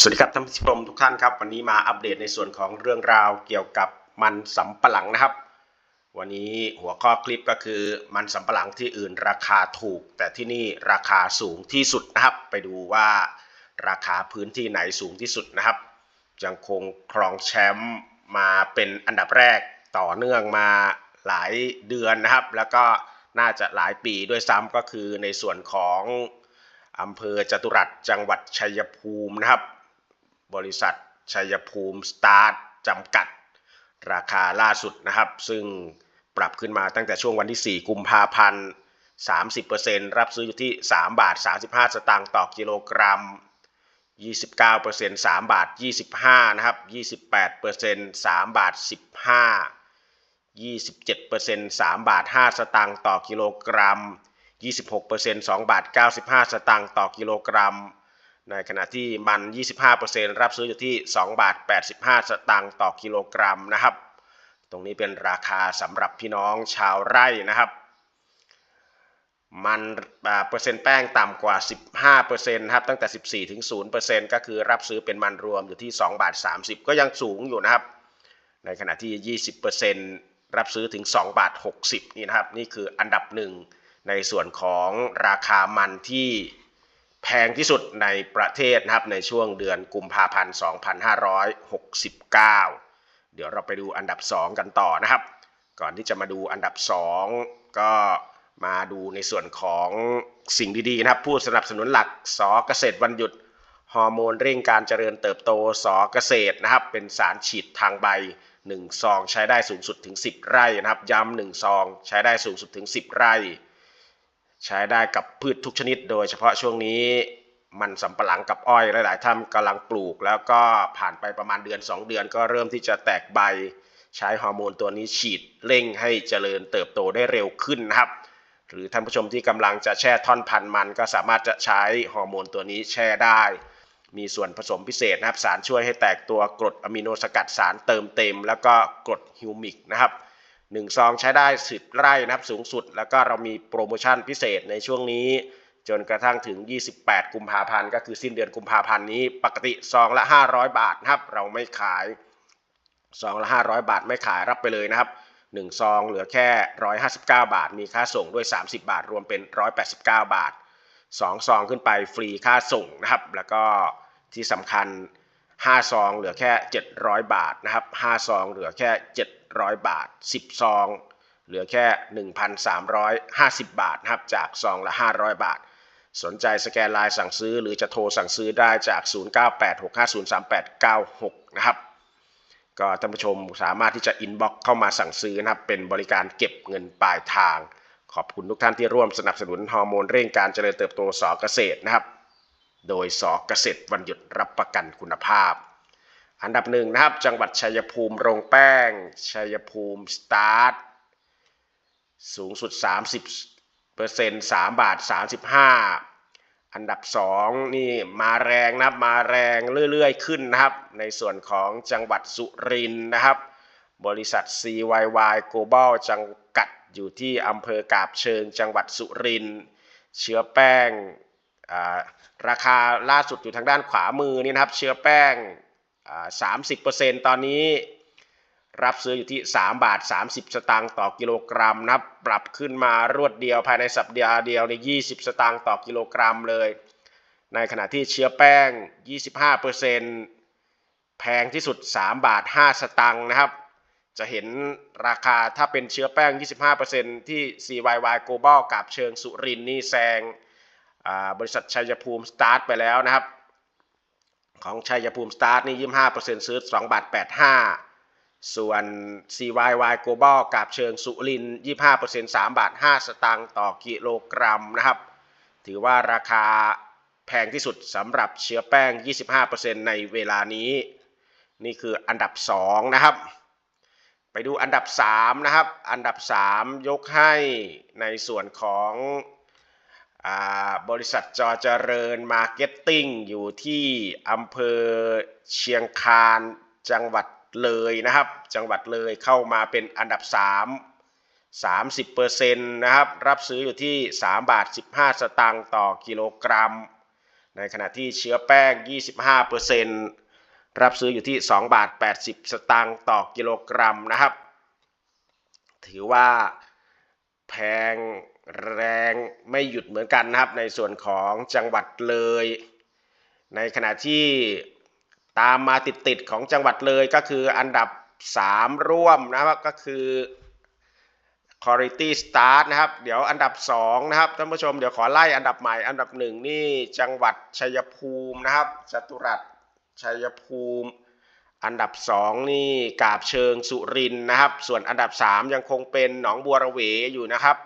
สวัสดีครับท่านผู้ชมทุกท่านครับ วันนี้มาอัปเดตในส่วนของเรื่องราวเกี่ยวกับมันสำปะหลังนะครับ วันนี้หัวข้อคลิปก็คือมันสำปะหลังที่อื่นราคาถูก แต่ที่นี่ราคาสูงที่สุดนะครับ ไปดูว่าราคาพื้นที่ไหนสูงที่สุดนะครับยังคงครองแชมป์มาเป็นอันดับแรกต่อเนื่องมาหลายเดือนนะครับ แล้วก็น่าจะหลายปีด้วยซ้ำก็คือในส่วนของอำเภอจตุรัสจังหวัดชัยภูมินะครับ บริษัทชัยภูมิสตาร์ทจำกัด ราคาล่าสุดนะครับ ซึ่งปรับขึ้นมาตั้งแต่ช่วงวันที่ 4 กุมภาพันธ์ 30%รับซื้ออยู่ที่ 3 บาท 35 สตางค์ต่อกิโลกรัม 29% 3 บาท 25 นะครับ 28% 3 บาท 15 27% 3 บาท 5 สตางค์ต่อกิโลกรัม 26% 2 บาท 95 สตางค์ต่อกิโลกรัม ในขณะที่มัน 25%รับซื้ออยู่ที่ 2 บาท 85 สตางค์ต่อกิโลกรัมนะครับ ตรงนี้เป็นราคาสำหรับพี่น้องชาวไร่นะครับ มันเปอร์เซ็นต์แป้งต่ำกว่า 15%ครับตั้งแต่ 14ถึง0%ก็คือรับซื้อเป็นมันรวมอยู่ที่ 2 บาท 30 ก็ยังสูงอยู่นะครับ ในขณะที่ 20%รับซื้อถึง 2 บาท 60 นี่นะครับ นี่คืออันดับหนึ่งในส่วนของราคามันที่ แพงที่สุดในประเทศนะครับในช่วงเดือนกุมภาพันธ์ 2569 เดี๋ยวเราไปดูอันดับ 2 กันต่อนะครับ ก่อนที่จะมาดูอันดับ 2 ก็มาดูในส่วนของสิ่งดีๆนะครับ ผู้สนับสนุนหลักสอเกษตรวันหยุดฮอร์โมนเร่งการเจริญเติบโตสอเกษตรนะครับ เป็นสารฉีดทางใบ 1 ซองใช้ได้สูงสุดถึง 10 ไร่นะครับย้ำ1ซองใช้ได้สูงสุดถึง 10 ไร่ ใช้ได้กับพืชทุกชนิด โดยเฉพาะช่วงนี้มันสำปะหลังกับอ้อยหลาย ๆท่านกำลังปลูก แล้วก็ผ่านไปประมาณเดือน 2 เดือนก็เริ่มที่จะแตกใบ ใช้ฮอร์โมนตัวนี้ฉีดเร่งให้เจริญเติบโตได้เร็วขึ้นนะครับ หรือท่านผู้ชมที่กำลังจะแช่ท่อนพันธุ์มันก็สามารถจะใช้ฮอร์โมนตัวนี้แช่ได้ มีส่วนผสมพิเศษนะครับ สารช่วยให้แตกตัวกรดอะมิโนสกัดสารเติมเต็ม แล้วก็กรดฮิวมิกนะครับ หนึ่งซองใช้ได้สิบไร่นะครับสูงสุด แล้วก็เรามีโปรโมชั่นพิเศษในช่วงนี้ จนกระทั่งถึง 28 กุมภาพันธ์ก็คือสิ้นเดือนกุมภาพันธ์นี้ ปกติซองละ 500 บาทนะครับ เราไม่ขายซองละ 500 บาทไม่ขายรับไปเลยนะครับ1ซองเหลือแค่ 159 บาท มีค่าส่งด้วย 30 บาท รวมเป็น 189 บาท2ซองขึ้นไปฟรีค่าส่งนะครับ แล้วก็ที่สำคัญ 5 ซองเหลือแค่ 700 บาทนะครับ5ซองเหลือแค่ 700 บาท 10 ซอง เหลือแค่ 1,350 บาทนะครับจากซองละ 500 บาท สนใจสแกนไลน์สั่งซื้อ หรือจะโทรสั่งซื้อได้จาก 0986503896 นะครับก็ท่านผู้ชมสามารถที่จะอินบ็อกเข้ามาสั่งซื้อนะครับ เป็นบริการเก็บเงินปลายทาง ขอบคุณทุกท่านที่ร่วมสนับสนุนฮอร์โมนเร่งการเจริญเติบโตสอเกษตรนะครับ โดยสอเกษตรวันหยุดรับประกันคุณภาพ อันดับหนึ่งนะครับ จังหวัดชัยภูมิโรงแป้ง ชัยภูมิสตาร์ทสูงสุด 30เปอร์เซ็นต์3บาท 35 อันดับ 2 นี่มาแรงนะครับมาแรงเรื่อยๆ ขึ้นนะครับ ในส่วนของจังหวัดสุรินทร์นะครับ บริษัท CYY Global จำกัดอยู่ที่อำเภอกาบเชิงจังหวัดสุรินทร์เชื้อแป้ง ราคาล่าสุดอยู่ทางด้านขวามือนี่นะครับ เชื้อแป้งสามสิบเปอร์เซ็นต์ตอนนี้ รับซื้ออยู่ที่ 3 บาท 30 สตางค์ต่อกิโลกรัมนะครับ ปรับขึ้นมารวดเดียวภายในสัปดาห์เดียวใน 20 สตางค์ต่อกิโลกรัมเลย ในขณะที่เชื้อแป้ง 25%แพงที่สุด 3 บาท 5 สตางค์นะครับ จะเห็นราคาถ้าเป็นเชื้อแป้ง 25%ที่ CYY Global กับเชิงสุรินนี่แซง บริษัทชัยภูมิสตาร์ทไปแล้วนะครับ ของชัยภูมิสตาร์ทนี่25%ซื้อ2บาท85ส่วน CYY Global กับเชิงสุรินทร์25% 3บาท5สตางค์ต่อกิโลกรัมนะครับ ถือว่าราคาแพงที่สุดสำหรับเชื้อแป้ง 25%ในเวลานี้ นี่คืออันดับ 2 นะครับ ไปดูอันดับ 3 นะครับ อันดับ 3 ยกให้ในส่วนของ บริษัทจอเจริญมาร์เก็ตติ้งอยู่ที่อำเภอเชียงคานจังหวัดเลยนะครับ จังหวัดเลยเข้ามาเป็นอันดับ 3 30%นะครับ รับซื้ออยู่ที่ 3 บาท 15 สตางค์ต่อกิโลกรัม ในขณะที่เชื้อแป้ง 25%รับซื้ออยู่ที่ 2 บาท 80 สตางค์ต่อกิโลกรัมนะครับ ถือว่า พงแรงไม่หยุดเหมือนกันนะครับ ในส่วนของจังหวัดเลย ในขณะที่ตามมาติดๆของจังหวัดเลยก็คืออันดับ 3 ร่วมนะครับก็คือ Quality Start นะครับ เดี๋ยวอันดับ 2 นะครับท่านผู้ชมเดี๋ยวขอไล่อันดับใหม่อันดับ 1 นี่จังหวัดชัยภูมินะครับจตุรัสชัยภูมิ อันดับ 2 นี่กาบเชิงสุรินนะครับ ส่วนอันดับ 3 ยังคงเป็นหนองบัวระเวอยู่นะครับ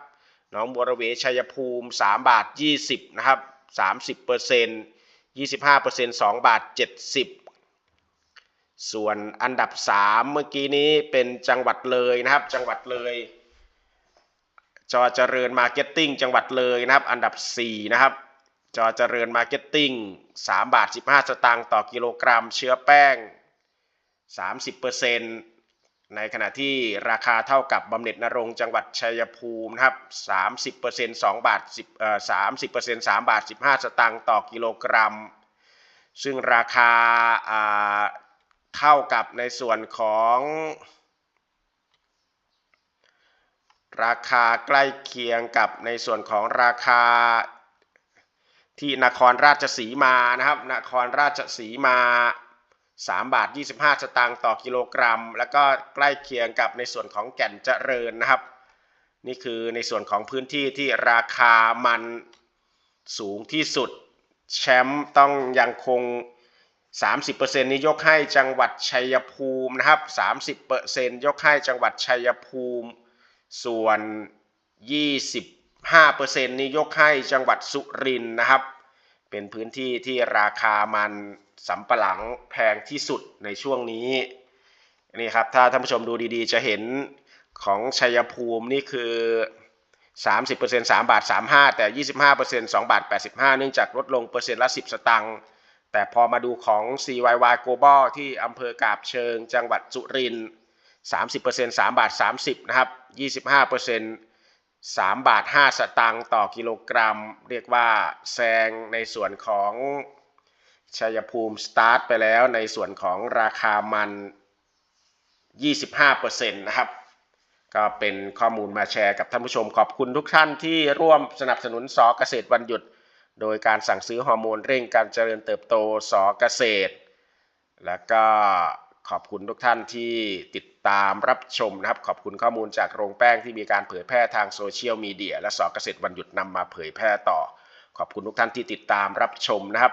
หนองบัวระเวชัยภูมิ 3 บาท 20 นะครับ 30เปอร์เซ็นต์25เปอร์เซ็นต์2บาท 70 ส่วนอันดับ 3 เมื่อกี้นี้เป็นจังหวัดเลยนะครับ จังหวัดเลยจอเจริญมาร์เก็ตติ้งจังหวัดเลยนะครับ อันดับ 4 นะครับจอเจริญมาร์เก็ตติ้ง3บาท 15 สตางค์ต่อกิโลกรัม เชื้อแป้ง 30%ในขณะที่ราคาเท่ากับบำเหน็จนรงจังหวัดชัยภูมินะครับ30% 2 บาท10เอ่อ30% 3 บาท 15 สตางค์ต่อกิโลกรัม ซึ่งราคาอ่าเท่ากับในส่วนของราคาใกล้เคียงกับในส่วนของราคาที่นครราชสีมานะครับ นครราชสีมา 3 บาท 25 สตางค์ต่อกิโลกรัม แล้วก็ใกล้เคียงกับในส่วนของแก่นเจริญนะครับ นี่คือในส่วนของพื้นที่ที่ราคามันสูงที่สุด แชมป์ต้องยังคง 30%นี้ยกให้จังหวัดชัยภูมินะครับ 30%ยกให้จังหวัดชัยภูมิ ส่วน 25%นี้ยกให้จังหวัดสุรินทร์นะครับ เป็นพื้นที่ที่ราคามัน สำปะหลังแพงที่สุดในช่วงนี้นี่ครับถ้าท่านผู้ชมดูดีๆ จะเห็นของชัยภูมินี่คือ 30% 3 บาท 35 แต่ 25% 2 บาท 85 เนื่องจากลดลงเปอร์เซ็นต์ละ 10 สตางค์แต่พอมาดูของ CYY Global ที่อำเภอกาบเชิงจังหวัดสุรินทร์30% 3 บาท 30 นะครับ 25% 3 บาท 5 สตางค์ต่อกิโลกรัม เรียกว่าแซงในส่วนของ ชัยภูมิสตาร์ทไปแล้วในส่วนของราคามัน 25%นะครับ ก็เป็นข้อมูลมาแชร์กับท่านผู้ชมขอบคุณทุกท่านที่ร่วมสนับสนุนสอเกษตรวันหยุด โดยการสั่งซื้อฮอร์โมนเร่งการเจริญเติบโตสอเกษตร แล้วก็ขอบคุณทุกท่านที่ติดตามรับชมนะครับ ขอบคุณข้อมูลจากโรงแป้งที่มีการเผยแพร่ทางโซเชียลมีเดียและสอเกษตรวันหยุดนำมาเผยแพร่ต่อ ขอบคุณทุกท่านที่ติดตามรับชมนะครับ